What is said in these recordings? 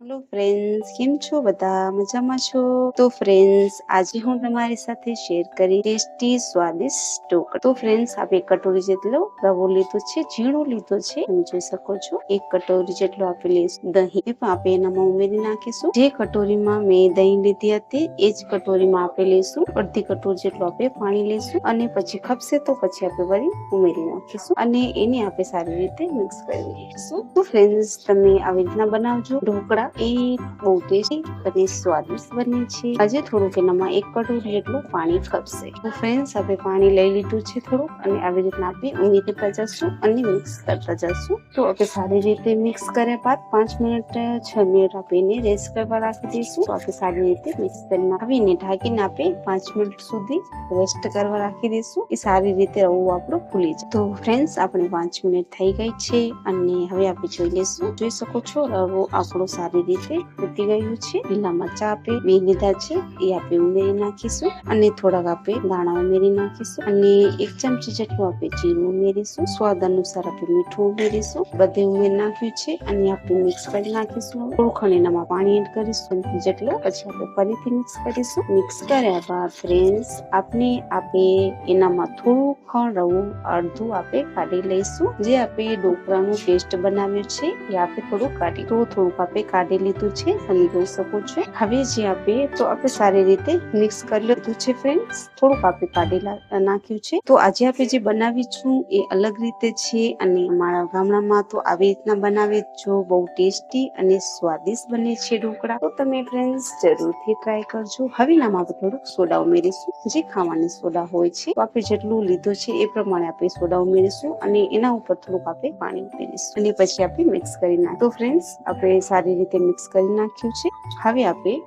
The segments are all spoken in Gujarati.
હેલો ફ્રેન્ડ્સ કેમ છો બધા? મજામાં છો? તો ફ્રેન્ડ્સ આજે હું તમારી સાથે શેર કરી ટેસ્ટી સ્વાદિષ્ટ ઢોકળા તો ફ્રેન્ડ્સ એક કટોરી જેટલો રવો લીધો છે, ઝીણો લીધો છે, તમે જોઈ શકો છો. એક કટોરી જેટલો આપણે લઈશું દહીં પણ આપણે એનામાં ઉમેરી નાખીશું. જે કટોરીમાં મેં દહીં લીધી હતી, એ જ કટોરીમાં આપણે લઈશું. અડધી કટોરી જેટલું આપણે પાણી લઈશું અને પછી ખપશે તો પછી આપણે વળી ઉમેરી નાખીશું અને એને આપણે સારી રીતે મિક્સ કરી લઈશું. તો ફ્રેન્ડ્સ તમે આવી રીતના બનાવજો ઢોકળા. એ બહુ ટેસ્ટી અને સ્વાદિષ્ટ બને છે. આજે થોડુંક એનામાં એક કટોરી જેટલું પાણી ખપશે. તો ફ્રેન્ડ્સ આપણે પાણી લઈ લીધું છે થોડુંક અને આવી રીતના આપણે ઉમેરતા જશું અને મિક્સ કરતા જશું. તો આપણે સારી રીતે મિક્સ કર્યા બાદ પાંચ મિનિટ, છ મિનિટ આપીને રેસ્ટ કરવા રાખી દઈશું. તો આપણે સારી રીતે મિક્સ કરીને આવીને ઢાંકીને આપણે પાંચ મિનિટ સુધી રેસ્ટ કરવા રાખી દઈશું. એ સારી રીતે રવું આપણું ફૂલી જાય. તો ફ્રેન્ડ્સ આપણે પાંચ મિનિટ થઈ ગઈ છે અને હવે આપણે જોઈ લઈશું. જોઈ શકો છો, રવો આપણો સારી રીતે ફૂટી ગયું છે. લીલા મરચા આપે બે લીધા છે, એ આપણે ઉમેરી નાખીશું અને થોડાક આપણે દાણા ઉમેરી નાખીશું અને એક ચમચી જેટલું આપણે જીરું ઉમેરીશું. સ્વાદ અનુસાર આપણે મીઠું ઉમેરીશું. બધે ઉમેરી નાખ્યું છે અને આપણે મિક્સ કરી નાખીશું. થોડું ખણ એનામાં પાણી એડ કરીશું. જેટલું. પછી આપણે ફરીથી મિક્સ કરીશું. મિક્સ કર્યા બાદ ફ્રેન્ડ્સ, આપણે આપણે એનામાં થોડું ખણ રવું, અડધું આપણે કાઢી લઈશું. જે આપણે ઢોકળાનું પેસ્ટ બનાવ્યું છે, એ આપણે થોડું કાઢી. તો થોડુંક આપણે કાઢી લીધું છે તમે જોઈ શકો છો. હવે જે આપણે તો આપણે સારી રીતે મિક્સ કરી લીધું છે ફ્રેન્ડ્સ થોડુંક આપણે કાઢી નાખ્યું છે. તો આજે આપણે જે બનાવી છું એ અલગ રીતે છે અને અમારા ગામડામાં તો આવી રીતના બનાવે જો બહુ ટેસ્ટી અને સ્વાદિષ્ટ બને છે ઢોકળા. તો તમે ફ્રેન્ડ્સ જરૂરથી ટ્રાય કરજો. હવે નામ આપણે થોડુંક સોડા ઉમેરીશું. જે ખાવાની સોડા હોય છે, તો આપણે જેટલું લીધું છે એ પ્રમાણે આપણે સોડા ઉમેરીશું અને એના ઉપર થોડુંક આપણે પાણી ઉમેરીશું અને પછી આપણે મિક્સ કરી નાખીશું. તો ફ્રેન્ડ્સ આપણે સારી રીતે મિક્સ કરી નાખ્યું છે. હવે આપણે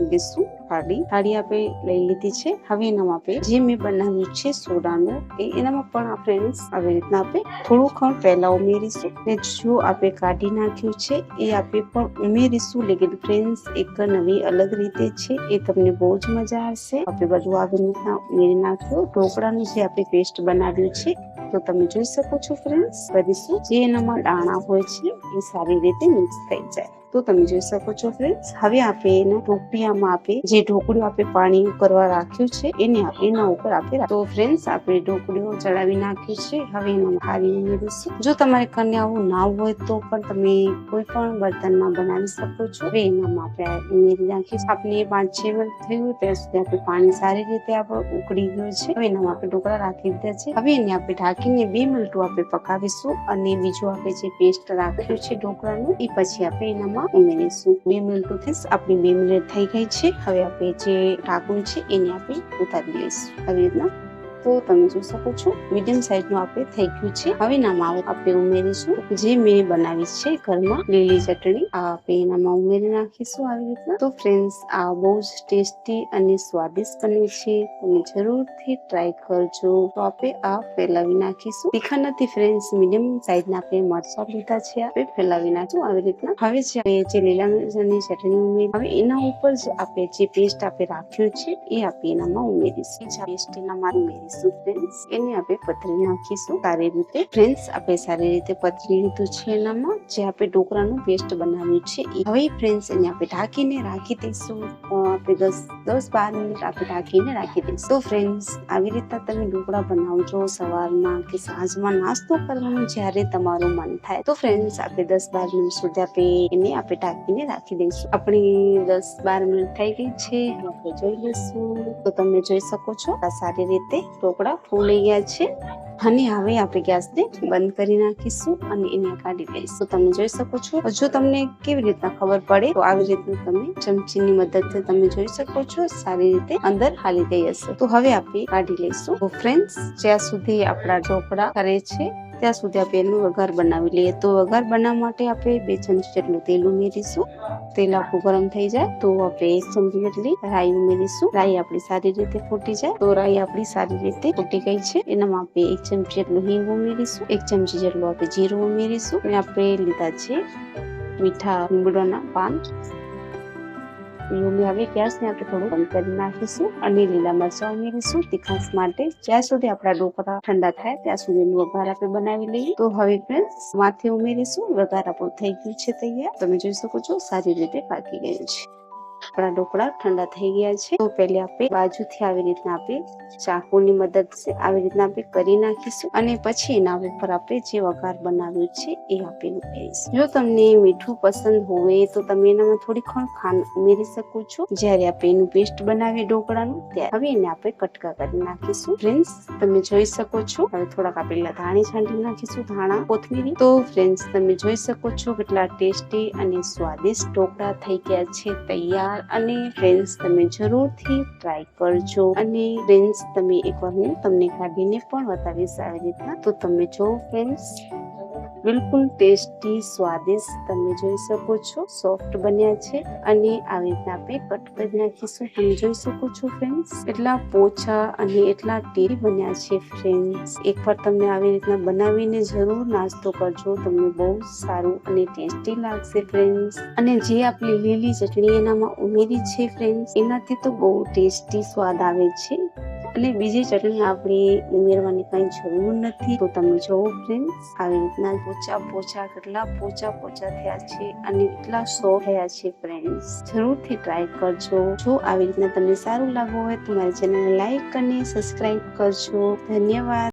લઈશું થાળી. થાળી આપણે લઈ લીધી છે. હવે એનામાં આપણે જે મેં બનાવ્યું છે સોડાનું, એ એનામાં પણ ફ્રેન્ડ્સ આવી રીતના આપણે થોડું ખણ પહેલા ઉમેરીશું. ને જો આપણે કાઢી નાખ્યું છે, એ આપણે પણ ઉમેરીશું. લેકિન ફ્રેન્ડ્સ એક નવી અલગ રીતે છે. એ તમને બહુ જ મજા આવશે. આપણે બધું આવી રીતના ઉમેરી નાખ્યું. ઢોકળાનું જે આપણે પેસ્ટ બનાવ્યું છે, તો તમે જોઈ શકો છો ફ્રેન્ડ્સ કરીશું જે એનામાં દાણા હોય છે, એ સારી રીતે મિક્સ થઈ જાય. તો તમે જોઈ શકો છો ફ્રેન્ડ્સ હવે આપણે એના ઢોકળિયામાં આપણે જે ઢોકળીઓ આપણે પાણી કરવા રાખ્યું છે, એને એના ઉપર આપણે તો ફ્રેન્ડ્સ આપણે ઢોકળીઓ ચડાવી નાખ્યું છે. હવે એમાં ખારી ઉમેરીશું જો તમારે કન્યાઓ ના હોય તો પણ તમે કોઈ પણ બર્તનમાં બનાવી શકો છો. હવે એનામાં આપણે ઉમેરી નાખીશું આપણે પાંચ છ મિનિટ થયું ત્યાં સુધી આપણે પાણી સારી રીતે આપણે ઉકળી ગયું છે. હવે એનામાં આપણે ઢોકળા રાખી દીધા છે. હવે એને આપણે ઢાંકીને બે મિનિટો આપણે પકાવીશું અને બીજું આપણે જે પેસ્ટ રાખ્યું છે ઢોકળાનું, એ પછી આપણે એનામાં ઉમેરીશું બે મિનિટથી આપણી બે મિનિટ થઈ ગઈ છે. હવે આપણે જે ઢાંકણું છે એને આપણે ઉતારી લઈશું. આવી રીતના. તો તમે જોઈ શકો છો મીડિયમ સાઈઝનું આપણે થઈ ગયું છે. હવે નામાં આપણે ઉમેરીશું. જે મેં બનાવી છે ઘરમાં, લીલી ચટણી, આ આપણે એનામાં ઉમેરી નાખીશું આવી રીતના. તો ફ્રેન્ડ્સ આ બહુ જ ટેસ્ટી અને સ્વાદિષ્ટ બને છે. તમે જરૂરથી ટ્રાય કરજો. તો આપણે આ ફેલાવી નાખીશું. તીખા નથી ફ્રેન્ડ્સ મીડિયમ સાઈઝ ના આપણે મરચા લીધા છે. આપણે ફેલાવી નાખશું આવી રીતના. હવે જે લીલા મરચાની ચટણી ઉમેરી, હવે એના ઉપર જ આપણે જે પેસ્ટ આપણે રાખ્યું છે, એ આપણે એનામાં ઉમેરીશું. પેસ્ટ એનામાં ઉમેરીશું. ફ્રેન્ડ્સ એને આપણે પથરી નાખીશું. સારી રીતે ફ્રેન્ડ્સ આપણે સારી રીતે પથરી લીધું છે એનામાં. જે આપણે ઢોકળાનું પેસ્ટ બનાવ્યું છે હવે ફ્રેન્ડ્સ એને આપણે ઢાંકીને રાખી દઈશું. આપણે દસ દસ બાર મિનિટ આપણે ઢાંકીને રાખી દઈશું. તો ફ્રેન્ડ્સ આવી રીતના તમે ઢોકળા બનાવજો સવારમાં કે સાંજમાં નાસ્તો કરવાનો જ્યારે તમારું મન થાય. તો ફ્રેન્ડ્સ આપણે દસ બાર મિનિટ સુધી આપણે એને આપણે ઢાંકીને રાખી દઈશું. આપણી દસ બાર મિનિટ થઈ ગઈ છે. આપણે જોઈ લઈશું. તો તમે જોઈ શકો છો. આ સારી રીતે ઢોકળા ફૂલી ગયા છે. અને હવે આપણે ગેસને બંધ કરી નાખીશું અને એને કાઢી લઈશું. તમે જોઈ શકો છો. જો તમને કેવી રીતના ખબર પડે, તો આવી રીતના તમે ચમચીની મદદથી તમે જોઈ શકો છો. સારી રીતે અંદર હાલી ગઈ હશે. તો હવે આપણે કાઢી લઈશું. તો ફ્રેન્ડ્સ જ્યાં સુધી આપણા ઢોકળા કરે છે ત્યાં સુધી આપણે એનું વઘાર બનાવી લઈએ. તો વઘાર બનાવવા માટે આપણે બે ચમચી જેટલું તેલ ઉમેરીશું. તેલ આખું ગરમ થઈ જાય તો આપણે એક ચમચી જેટલી રાઈ ઉમેરીશું. રાઈ આપણી સારી રીતે ફૂટી જાય. તો રાઈ આપણી સારી રીતે ફૂટી ગઈ છે. એનામાં આપણે એક ચમચી જેટલું હિંગ ઉમેરીશું. એક ચમચી જેટલું આપણે જીરું ઉમેરીશું. અને આપણે લીધા છે મીઠા લીમડોના પાન. ગયા ગેસને આપણે થોડું બંધ કરી નાખીશું અને લીલા મરચાં ઉમેરીશું. તીખાસ માટે જ્યાં સુધી આપણા ઢોકળા ઠંડા થાય ત્યાં સુધીનો વઘાર આપણે બનાવી લઈએ. તો હવે ફ્રેન્ડ્સ માથે ઉમેરીશું. વઘાર આપણું થઈ ગયું છે તૈયાર. તમે જોઈ શકો છો, સારી રીતે પાકી ગયું છે. આપણા ઢોકળા ઠંડા થઈ ગયા છે. તો પહેલે આપણે બાજુથી આવી રીતના આપણે ચાકુની મદદથી આવી રીતના આપણે કરી નાખીશું અને પછી એના ઉપર આપણે જે વઘાર બનાવ્યું છે એ આપણે ઉમેરીશું. જો તમને મીઠું પસંદ હોય તો તમે એનામાં થોડી ખણ ખાંડ ઉમેરી શકો છો. જ્યારે આપણે એનું પેસ્ટ બનાવીએ ઢોકળાનું ત્યારે હવે એને આપણે કટકા કરી નાખીશું. ફ્રેન્ડ્સ, તમે જોઈ શકો છો. હવે થોડાક આપણે ધાણી છાંટી નાખીશું ધાણા, કોથમીરી. તો ફ્રેન્ડ્સ, તમે જોઈ શકો છો કેટલા ટેસ્ટી અને સ્વાદિષ્ટ ઢોકળા થઈ ગયા છે. તૈયાર અને ફ્રેન્ડ્સ તમે જરૂરથી ટ્રાય કરજો. અને ફ્રેન્ડ્સ તમે એકવાર હું તમને કાઢીને પણ બતાવીશ આવી રીતના. તો તમે જો ફ્રેન્ડ્સ બિલકુલ ટેસ્ટી, સ્વાદિષ્ટ તમે જોઈ શકો છો. સોફ્ટ બન્યા છે અને આવી રીતના આપણે કટ કરી નાખીશું. તમે જોઈ શકો છો ફ્રેન્ડ્સ એટલા પોચા અને એટલા ટેરી બન્યા છે ફ્રેન્ડ્સ. એકવાર તમે આવી રીતના બનાવીને જરૂર નાસ્તો કરજો. તમને બહુ સારું અને ટેસ્ટી લાગશે ફ્રેન્ડ્સ. અને જે આપણી લીલી ચટણી એનામાં ઉમેરી છે ફ્રેન્ડ્સ, એનાથી તો બહુ ટેસ્ટી સ્વાદ આવે છે. અને બીજી ચટણી આપણે ઉમેરવાની કઈ જરૂર નથી. તો તમે જોવો ફ્રેન્ડ્સ આવી રીતના પોચા પોચા, કેટલા પોચા પોચા થયા છે અને એટલા સો થયા છે ફ્રેન્ડ્સ જરૂરથી ટ્રાય કરજો. જો આવી રીતના તમને સારું લાગવું હોય તો મારી ચેનલને લાઈક અને સબસ્ક્રાઈબ કરજો. ધન્યવાદ.